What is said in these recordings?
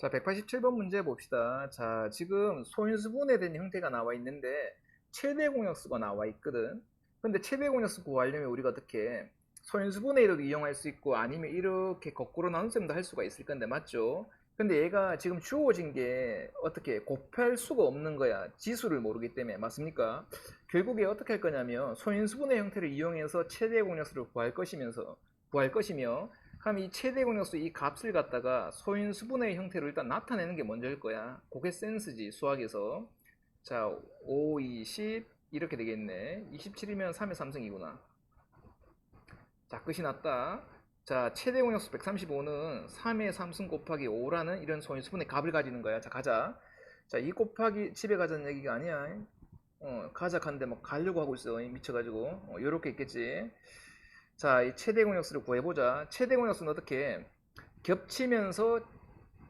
자, 187번 문제 봅시다. 자, 지금 소인수분해 된 형태가 나와 있는데 최대 공역수가 나와 있거든. 근데 최대 공역수 구하려면 우리가 어떻게 소인수분해로도 이용할 수 있고 아니면 이렇게 거꾸로 나눈셈도 할 수가 있을 건데 맞죠? 근데 얘가 지금 주어진 게 어떻게 곱할 수가 없는 거야. 지수를 모르기 때문에 맞습니까? 결국에 어떻게 할 거냐면 소인수분해 형태를 이용해서 최대 공역수를 구할 것이면서 구할 것이며 그럼 이 최대 공역수 이 값을 갖다가 소인 수분해의 형태로 일단 나타내는 게 먼저일 거야. 그게 센스지 수학에서. 자, 5, 20 이렇게 되겠네. 27이면 3의 3승이구나. 자, 끝이 났다. 자, 최대 공역수 135는 3의 3승 곱하기 5라는 이런 소인 수분해 값을 가지는 거야. 자, 가자. 자, 이 곱하기 집에 가자는 얘기가 아니야. 어, 가자 간데 막 가려고 하고 있어. 미쳐가지고. 어, 요렇게 있겠지. 자, 이 최대 공역수를 구해보자. 최대 공역수는 어떻게 겹치면서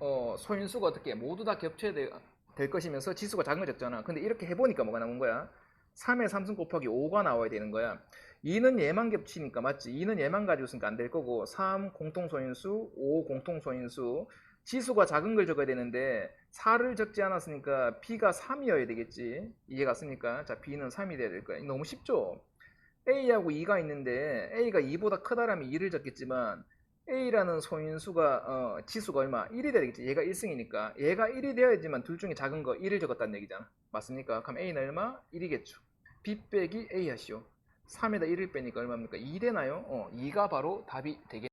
어, 소인수가 어떻게 모두 다 겹쳐야 돼- 될 것이면서 지수가 작은 거 적잖아. 근데 이렇게 해보니까 뭐가 나온 거야? 3의 3승 곱하기 5가 나와야 되는 거야. 2는 얘만 겹치니까 맞지? 2는 얘만 가지고 있으니까 안 될 거고 3 공통소인수, 5 공통소인수 지수가 작은 걸 적어야 되는데 4를 적지 않았으니까 B가 3이어야 되겠지. 이해 갔습니까? 자, B는 3이 돼야 될 거야. 너무 쉽죠? A하고 2가 있는데 A가 2보다 크다라면 2를 적겠지만 A라는 소인수가 어, 지수가 얼마? 1이 돼야 되겠지. 얘가 1승이니까 얘가 1이 되어야지만 둘 중에 작은 거 1을 적었다는 얘기잖아. 맞습니까? 그럼 A는 얼마? 1이겠죠. B 빼기 A 하시오. 3에다 1을 빼니까 얼마입니까? 2 되나요? 어, 2가 바로 답이 되겠